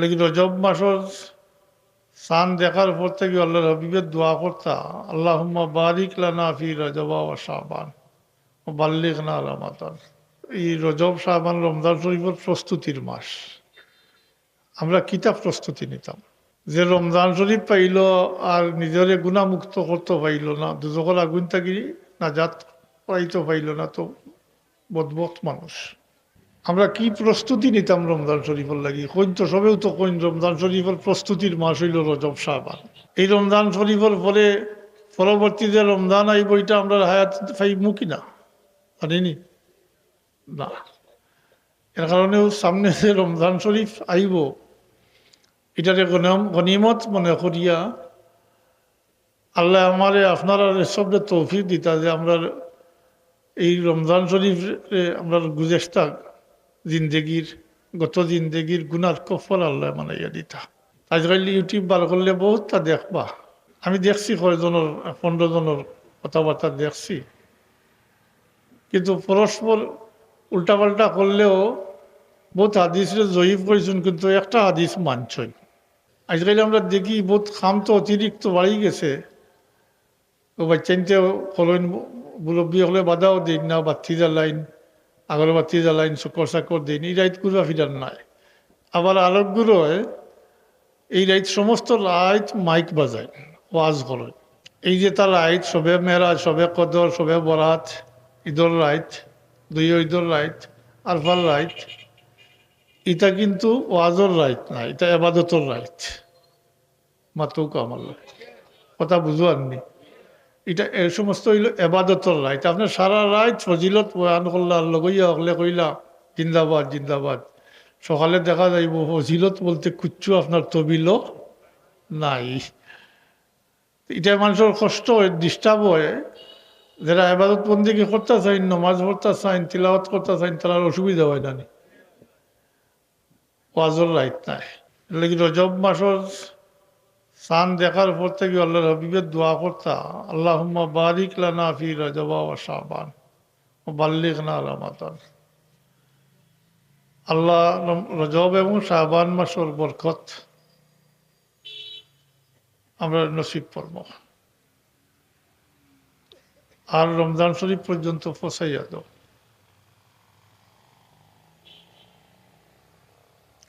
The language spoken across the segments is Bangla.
লেকিন রজব মাসর সান দেখার পর থেকে আল্লাহ রবিবের দোয়া করতা আল্লাহ বারিক লানা ফি রজবা ও শাহবান ও বাল্লিক না রমাদান। এই রজব শাহবান রমজান শরীফের প্রস্তুতির মাস। আমরা কিতাব প্রস্তুতি নিতাম। যে রমজান শরীফ পাইল আর নিজরে গুণামুক্ত করতে পাইল না, দুজকর আগুন থাকি না জাত পাইতে পাইল না, তো বদবক মানুষ। আমরা কি প্রস্তুতি নিতাম রমজান শরীফের লাগি? কইন তো সবেও তো কইন, রমজান শরীফের প্রস্তুতির মাস হইল রজব সাহবান এই রমজান শরীফের পরে পরবর্তী যে রমজান আইব, এটা আমরা হায়াত পাইমু কি না জানিনি? না। এর কারণেও সামনে যে রমজান শরীফ আইব, এটারে গনিমত মনে করিয়া আল্লাহ আমারে, আপনারা সবরে তৌফিক দিতা যে আমরা এই রমজান শরীফ আমরা গুজেস্তা জিন্দগির গত জিন্দগির গুনার কফল আল্লাহ মানাইয়া দিতা। আজকাল ইউটিউব বার করলে বহুত তা দেখবা। আমি দেখছি কয়জনের পনেরো জনের কথাবার্তা দেখছি। কিন্তু পরস্পর উল্টাপাল্টা করলেও বহুত হাদিসে জয়ীফ করেছেন কিন্তু একটা হাদিস মানছই। আজকাল আমরা দেখি বহুত খাম তো অতিরিক্ত বাড়ি গেছে। ও বাচ্চাইনতে ফলন মুরব্বী হলে বাধাও দিন না বাতি জ্বালাইন আগরবাতি জ্বালাইন চাকর দিন, এই রাইত ঘুরা ফিরার নাই। আবার আলোকগুলোয় এই রাইত সমস্ত রাইত মাইক বাজায় ওয়াজ করে এই যে তার রাইত সবে মেরাজ সবে কদর সবে বরাত ঈদর রাইত দুই ঈদর রাইত আরফার রাইত এটা কিন্তু ওয়াজর রাইত না এটা এবাদতর রাইত মাত্র কামাল। কথা বুঝো আননি এটা এই সমস্ত হইল এবাদতর রাইত আপনার সারা রাইত ফজিলত বয়ান করলা, লগইয়া হকলে কইলা, জিন্দাবাদ জিন্দাবাদ। সকালে দেখা যাইব, ফজিলত বলতে কুচ্ছু আপনার তবিল নাই। এটা মানুষের কষ্ট হয় ডিস্টার্ব হয়। যারা এবাদত বন্দিকে করতে চাইন নমাজ পড়তে চাইন তিলাওয়াত করতে চাইন তার অসুবিধা হয় না ওয়াজর রাইত নাই। রজব মাসর সান দেখার পর থেকে আল্লাহ রবিবের দোয়া করতা আল্লাহ বারিক লানা ফি রজবা ও শাহবান ও বাল্লিক না রমাদান। আল্লাহ রজব এবং শাহবান মাসর বরকত আমরা নসিব পড়ব আর রমজান শরীফ পর্যন্ত পৌঁছাইয়া দাও।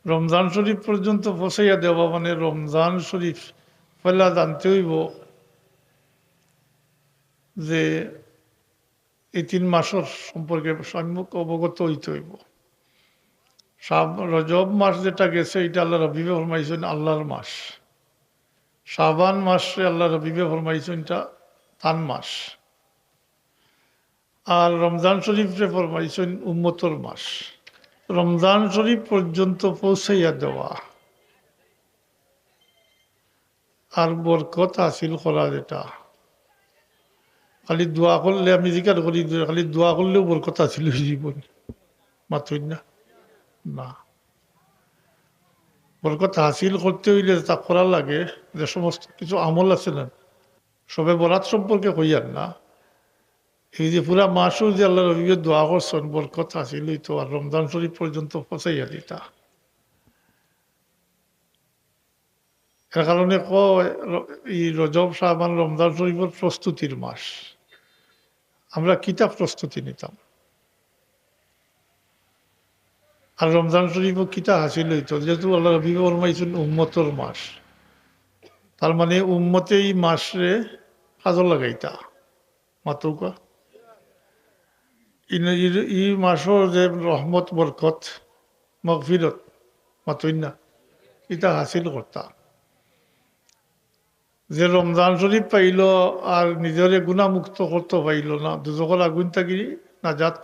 রমজান শরীফ পর্যন্ত ফসাইয়া দেওয়া মানে রমজান শরীফ পয়লা জানতে হইব যে এই তিন মাসের সম্পর্কে সম্মুখ অবগত হইতে হইব সাব রজব মাস যেটা গেছে এটা আল্লাহ রবিবে ফরমাইছেন আল্লাহর মাস শাবান মাসে আল্লাহ রবিবে ফরমাইছেন এটা তান মাস আর রমজান শরীফে ফরমাইছেন উম্মতর মাস রমজান শরীফ পর্যন্ত পৌঁছাইয়া দেওয়া আর বরকত হাসিল করা যেটা। খালি দোয়া করলে, আমি জিকার করি, খালি দোয়া করলেও বরকত হাসিল জীবন মাত্রই না? না। বরকত হাসিল করতে হইলে তা করা লাগে, যে সমস্ত কিছু আমল আছে না, সবে বরাত সম্পর্কে কইয়ার না। এই যে পুরা মাসও যে আল্লাহ রবিকে দোয়া করছেন, বরকত হাসিল হইতো, আর রমজান শরীফ পর্যন্ত পৌঁছাইয়া দিতা। কারণে কয় এই রজব সাহবান রমজান শরীফের প্রস্তুতির মাস। আমরা কিতাব প্রস্তুতি নিতাম। আর রমজান শরীফও কিতা হাসিল হইতো, যেহেতু আল্লাহ রবি ফরমাইছেন উম্মতর মাস। তার মানে উম্মতে এই মাসে কাজল লাগাইতা। মাত্রকা ই মাসর যে রহমত, বরকত, মগফিরত মাতই না এটা হাসিল করতাম। যে রমজান শরীফ পাইল আর নিজরে গুণামুক্ত করতে পাইল না দুজকর আগুন থাকি না জাত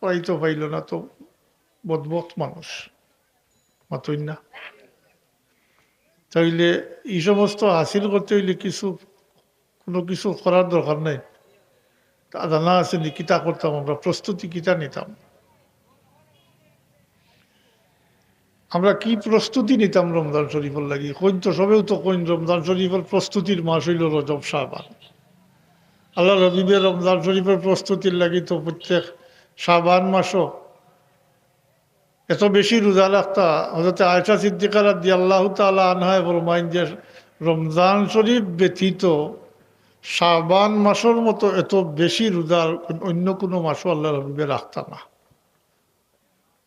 পাইতে পাইল না, তো বদবক মানুষ। মাতই না। তাইলে এই সমস্ত হাসিল করতে হইলে কিছু, কোনো কিছু করার দরকার নাই। জানা আছে নি, কিতা করতাম আমরা, প্রস্তুতি কিতা নিতাম? আমরা কি প্রস্তুতি নিতাম রমজান শরীফের লাগি? কইন তো সবেও তো কইন, রমজান শরীফের প্রস্তুতির মাস হইল রজব সাবান আল্লাহ রবিবের রমজান শরীফের প্রস্তুতির লাগি তো প্রত্যেক সাবান মাসও এত বেশি রোজা রাখতা। হজরত আয়সা সিদ্দিকার দি আল্লাহ তালা আনহায় ফরমাইন যে রমজান শরীফ ব্যতীত শাবান মাসের মতো এত বেশি রোজা অন্য কোনো মাসও আল্লাহ রবিবে রাখতা না।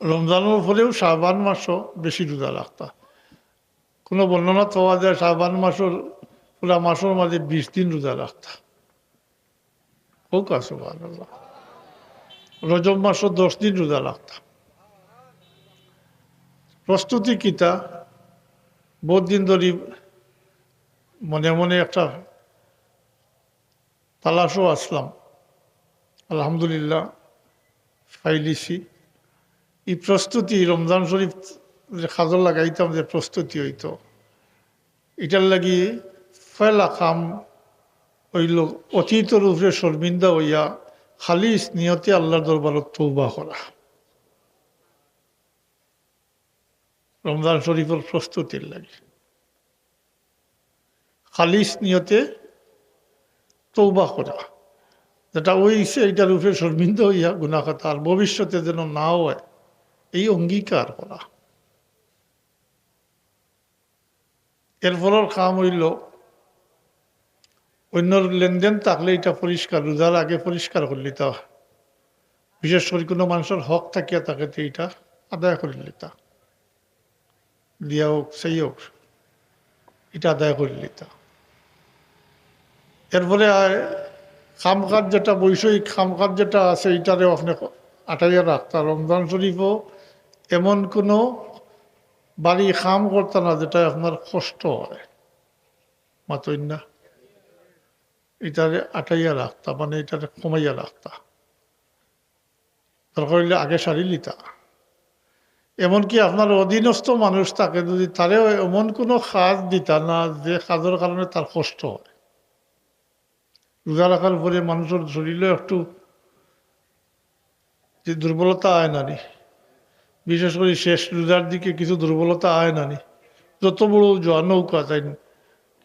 রমজানের ফলেও শাবান মাসও বেশি রোজা রাখতা। কোনো বর্ণনা পাওয়া যায় শাবান মাসের, পুরা মাসের মাঝে বিশ দিন রোজা রাখতা। হোক আছে রজব মাসও দশ দিন রোজা রাখতা। প্রস্তুতি কিতা? বহুত দিন ধরে মনে মনে একটা তালাশও আসলাম। আলহামদুলিল্লাহ ফাইলিছি এই প্রস্তুতি, রমজান শরীফ যে খাজর লাগাইতাম, যে প্রস্তুতি হইতো, এটার লাগি ফেলা খাম হইল অতীত রূপে শর্মিন্দা হইয়া খালি নিয়তে আল্লাহর দরবারত তৌবা করা। রমজান শরীফের প্রস্তুতির লাগে। খালিস নিয়তে তৌবা করা। যেটা হইছে এইটার উপরে শর্মিন্দ হইয়া গুণাখাতা আর ভবিষ্যতে যেন না হয় এই অঙ্গীকার করা। এর কাম হইল, অন্যর লেনদেন থাকলে এটা পরিষ্কার, রোজার আগে পরিষ্কার করলি তা বিশেষ করে কোনো মানুষের হক থাকিয়া তাকে এইটা আদায় করে লিতা দিয়া হোক, সেই হোক, এটা আদায় করে লিতা এরপরে খামকাজ যেটা বৈষয়িক খামকাজ যেটা আছে এইটারেও আপনি আটাইয়া রাখতা। রমজান শরীফও এমন কোনো বাড়ি খাম করতে না যেটা আপনার কষ্ট হয়। মাতই না। এটারে আটাইয়া রাখতা মানে এটারে কমাইয়া রাখতা। দরকার হইলে আগে সারি লিতা। এমনকি আপনার অধীনস্থ মানুষ তাকে যদি তারেও এমন কোনো কাজ দিতা না যে কাজের কারণে তার কষ্ট হয়। রোজা রাখার পরে মানুষের শরীরে একটু যে দুর্বলতা আয় নানি বিশেষ করে শেষ রোজার দিকে কিছু দুর্বলতা আয় নানি যত বড় জোয়া নৌকা তাই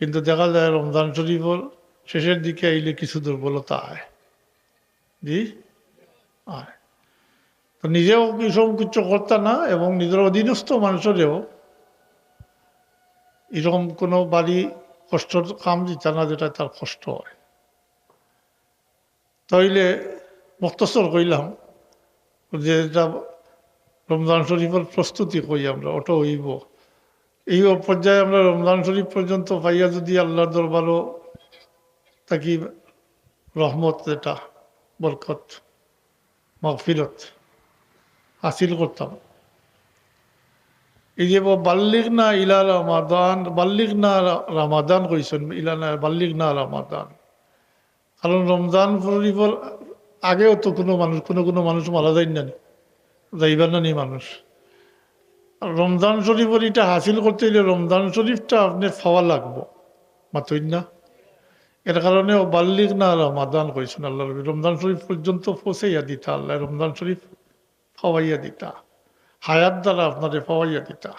কিন্তু দেখা যায় রমজান শরীফর শেষের দিকে আইলে কিছু দুর্বলতা আয় জি? আয় তো নিজেও কিছু কিছু করতে না, এবং নিজের অধীনস্থ মানুষেরও এরকম কোনো বাড়ি কষ্ট কাম দিতে না, যেটা তার কষ্ট হয়। তাইলে মক্তসর কইলাম যে এটা রমজান শরীফের প্রস্তুতি কই আমরা, ওটা হইব। এই পর্যায়ে আমরা রমজান শরীফ পর্যন্ত পাইয়া যদি আল্লাহর দরবারও তাকি রহমত, এটা বরকত, মগফিরত হাসিল করতাম। এই যে বাল্লিক না ইলা রামাদান বাল্লিক না রামাদান কইছেন, ইলা না বাল্লিক না রামাদান। কারণ রমজান শরীফর আগেও তো কোনো মানুষ, কোনো কোনো মানুষ মারা যায় না। যাইবার না মানুষ। রমজান শরীফর এটা হাসিল করতে হইলে রমজান শরীফটা আপনি পাওয়া লাগবো। মাতই না। এর কারণে ও বাল্লিক না রমাদান কইছেন আল্লাহ রবি রমজান শরীফ পর্যন্ত পৌঁছাইয়া দিতা আল্লাহ, রমজান শরীফ ফাওয়াইয়া দিতা। হায়াত দ্বারা আপনারে ফাওয়াইয়া দিতা।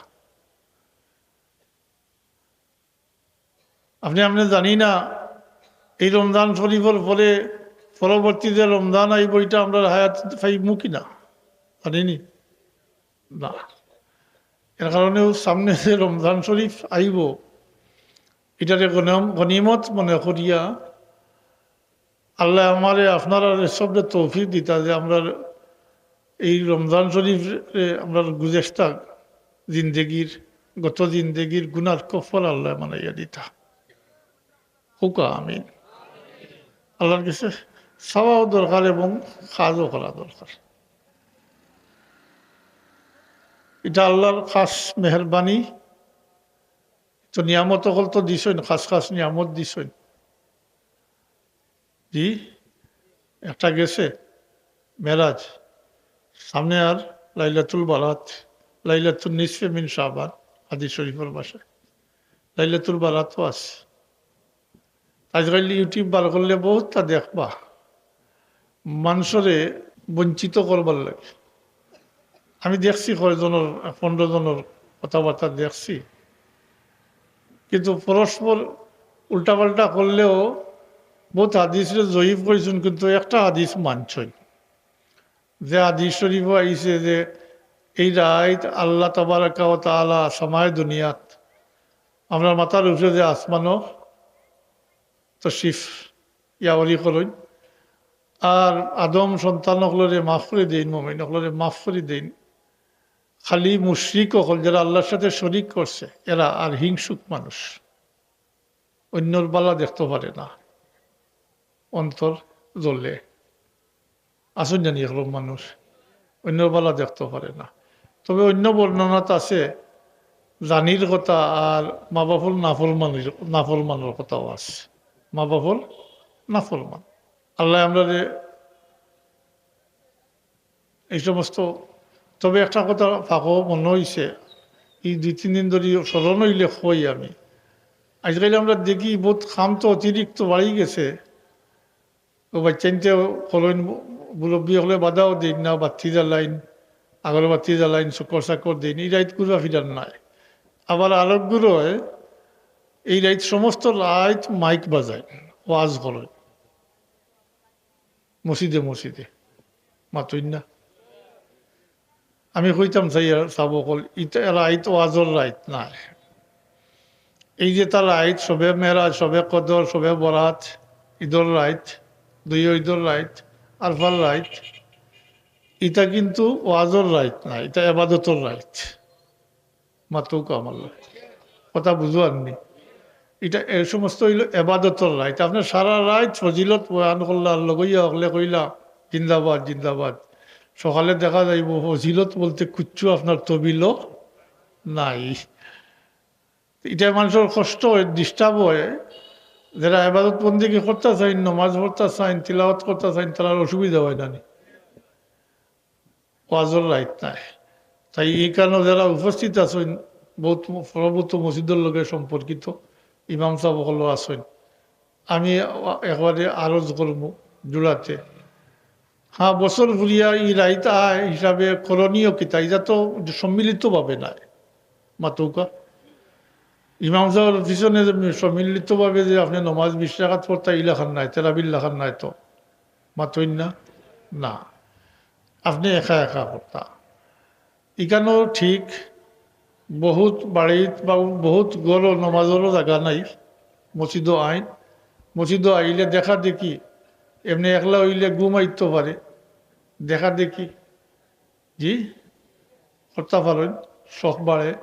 আপনি আপনি জানি না, এই রমজান শরীফের পরে পরবর্তীতে রমজান এই বইটা আমরা হায়াত পাইমু কিনা? জানিনি না। এর কারণেও সামনে যে রমজান শরীফ আইব এটারে গনিমত মনে করিয়া আল্লাহ আমারে আপনারা সবটা তৌফিক দিতা যে আমরা এই রমজান শরীফ আমরা গুজেস্তা জিন্দেগির, গত জিন্দেগির গুনার কফল আল্লাহ মানাইয়া দিতা। হুকা, আমিন। আল্লাহর কাছে সাওয়াও দরকার এবং কাজও করা দরকার। এটা আল্লাহর খাস মেহরবানি। তো নিয়ামত হল তো দিছই খাস খাস নিয়ামত দিছই জি, একটা গেছে মেরাজ। সামনে আর লাইলাতুল বারাত লাইলাতুল নিসফে মিন শাহবান হাদিস শরীফের বাসায় লাইলাতুল বারাতও আছে। আজকাল ইউটিউব বার করলে বহুত তা দেখবা। মানুষরে বঞ্চিত করবার লাগে। আমি দেখছি কয়জনের পনেরো জনের কথাবার্তা দেখছি। কিন্তু পরস্পর উল্টাপাল্টা করলেও বহুত হাদিসরে জয়ীফ করেছেন কিন্তু একটা হাদিস মানছই। যে হাদিস শরীফ আইছে যে, এই রাইত আল্লাহ তবারকা ও তালা সময় দুনিয়াত, আমরা মাথার উপরে যে আসমানো তশিফ ইয়াওয়ালি করুন। আর আদম সন্তান হলরে মাফ করে দিন মোমিন হলরে মাফ করে দিন। খালি মুশ্রিক হল, যারা আল্লাহর সাথে শরিক করছে, এরা আর হিংসুক মানুষ। অন্যর বালা দেখতে পারে না। অন্তর জ্বলে। আসুন জানি এরকম মানুষ, অন্যর বালা দেখতে পারে না। তবে অন্য বর্ণনাত আছে, জানির কথা আর মা বাপর নাফরমানির, নাফরমানের কথাও আছে। মা বাপর নাফরমান। আল্লাহ আমরা এই সমস্ত তবে একটা কথা ফাঁকো মনে হয়েছে এই দুই, তিন দিন ধরে স্মরণ হইলে হই আমি। আজকাল আমরা দেখি বহুত খাম তো, অতিরিক্ত বাড়ি গেছে। ও বাচ্চাইনতে হলেন মুরব্বী হলে বাধাও দিন, না বাতি জ্বালাইন আগর বাতি জ্বালাইন চকর চাকর দিন, এই রাইত ঘুরা ফিরার নাই। আবার আরবগুলোয় এই রাইত সমস্ত রাইত মাইক বাজায় ওয়াজ করে মসজিদে মসজিদে মাতুই না। আমি কইতাম চাই চাব কল ইটা রাইত ওয়াজর রাইত নাই। এই যে তার রাইত, সবে মেরাজ, সবে কদর, সবে বরাত ঈদর রাইত, দুই ঈদর রাইত, আরফার রাইত ইটা কিন্তু ওয়াজর রাইত না এটা এবাদতর রাইত। মাতো কামাল্লা কথা বুঝো আননি এটা এই সমস্ত হইল এবাদতর রাইত। আপনার সারা রাইত ফজিলত বয়ান করলা লগইয়া হকলে কইলা জিন্দাবাদ জিন্দাবাদ। সকালে দেখা যাইব। ফজিলত বলতে কুচ্ছু আপনার তবিল নাই। এটা মানুষের কষ্ট হয় ডিস্টার্ব হয়। যারা এবাদত বন্দিকে করতে চাইন নমাজ পড়তে চাইন তিলাওয়াত করতে চাইন তার অসুবিধা হয় না ওয়াজর রাইত নাই। তাই এই কারণে যারা উপস্থিত আছেন, বহুত প্রভূত মসজিদের লগে সম্পর্কিত, ইমাম সাহেব হলো আছেন। আমি একবারে আরজ করব জোড়াতে হ্যাঁ বছর ঘুরিয়া ই রাইতা হিসাবে করণীয় কিতা ইটা তো সম্মিলিতভাবে নাই। মাতৌকা। ইমাম সাহেবের পিছনে সম্মিলিতভাবে যে আপনি নমাজ বিশ টাকাত পড়তা ইলাখান নাই তেরাবিল লাখান নাই তো। মাতইন না? না। আপনি একা একা করতা ইখানেও ঠিক বহুত বাড়িত বা বহুত গড় নমাজেরও জায়গা নাই। মসজিদ আইন। মসজিদ আইলে দেখা দেখি এমনি একলা হইলে গুম আইতে পারে। দেখা দেখি। জি? করতে পারেন শখ বাড়ে।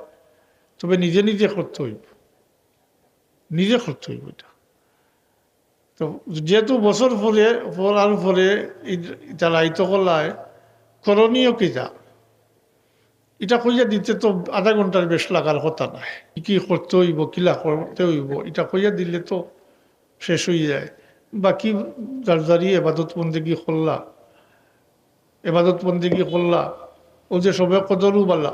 তবে নিজে নিজে করতে হইব। নিজে করতে হইব এটা। তো যেহেতু বছর পরে পড়ার পরে তারা আইতো করলায়, করণীয় কিতা এটা কইয়া দিতে তো আধা ঘণ্টার বেশ লাগার কথা নাই। কি করতে হইব কিলা করতে হইব, এটা কইয়া দিলে তো শেষ হয়ে যায়। বাকি যারি এবাদত বন্দেগি খোল্লা? এবাদত বন্দেগি করলা ও যে সবে কদরও বালা।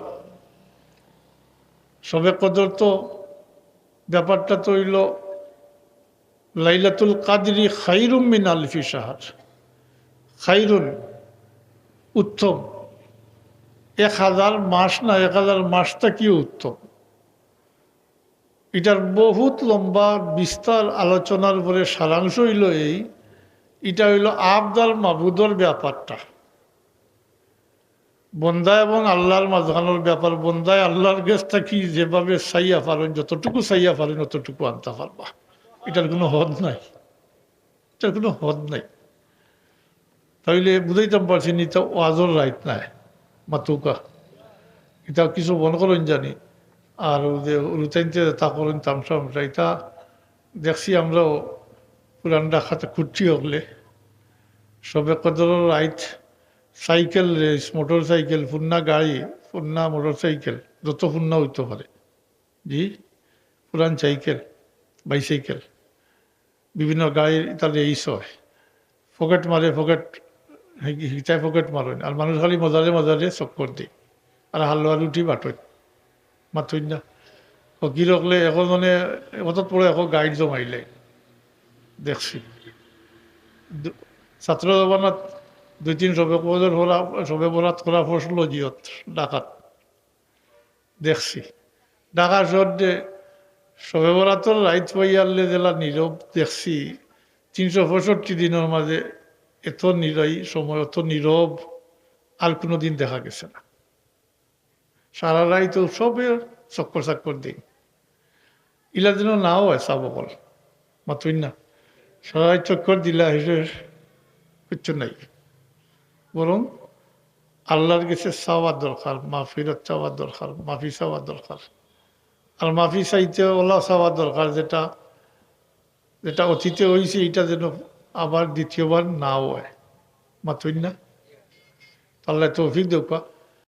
সবে কদর তো ব্যাপারটা তো হইল, লাইলাতুল কাদরি খাইরুম মিন আলফি সাহার খাইরুন উত্তম। এক হাজার মাস না এক হাজার মাসটা কি উত্তম? এটার বহুত লম্বা বিস্তার আলোচনার পরে সারাংশ হইল এই, এটা হইল আবদার মাবুদর ব্যাপারটা। বন্দা এবং আল্লাহর মাঝখানোর ব্যাপার, বন্দায় আল্লাহর গেছ থাকি যেভাবে সাইয়া পারেন, যতটুকু সাইয়া পারেন অতটুকু আনতে পারবা। এটার কোনো হদ নাই। এটার কোনো হদ নাই। তাইলে বুঝাইতাম পারছি নি, তো ওয়াজর রাইট নাই। মাতুকা, এটা কিছু মন করেন জানি। আর যে তা করেন তামসাম এটা দেখছি আমরাও পুরান ডাকাতে খুঁজছি হলে সবে কদর রাইট সাইকেল রেস মোটর সাইকেল, ফুন্না গাড়ি, ফুন্না মোটর সাইকেল, যত ফুন্না হইতে পারে। জি? পুরান সাইকেল, বাইসাইকেল, বিভিন্ন গাড়ির তাহলে এই হয়। পকেট মারে পকেট হিচাই পকেট মারেন। আর মানুষ খালি মজারে মজারে চক্কর দিই আর হালুয়া রুটি বাটই মাতই না এখন মানে অতত পরে এখন গাইড জমাইলে দেখছি। ছাত্র জমানাত দুই তিন সবে কবজের হলা, সবে বরাত করা ফসল জিয়ত, ডাকাত। দেখছি। ঢাকা শহরে সবে বরাতর রাইত পাইয়ারলে জেলা নীরব দেখছি। তিনশো পঁয়ষট্টি দিনের মাঝে এত নিরয়ী সময় অত নীরব, আর কোনো দিন দেখা গেছে না। সারা রাই তো সবে চক্কর চাক্কর দিন ইলা যেন নাও হয় চাব বল। মাতুই না। সারা রাত চক্কর দিলা হিসেবে কিচ্ছু নাই। বরং আল্লাহর কাছে চাওয়ার দরকার মাফিরত চাওয়ার দরকার, মাফি চাওয়ার দরকার। আর মাফি চাইতে ওলা চাওয়ার দরকার যেটা যেটা অতীতে হয়েছে এটা যেন আবার দ্বিতীয়বার নাও হয়। মাতুই না? আল্লাহ তৌফিক দেউকা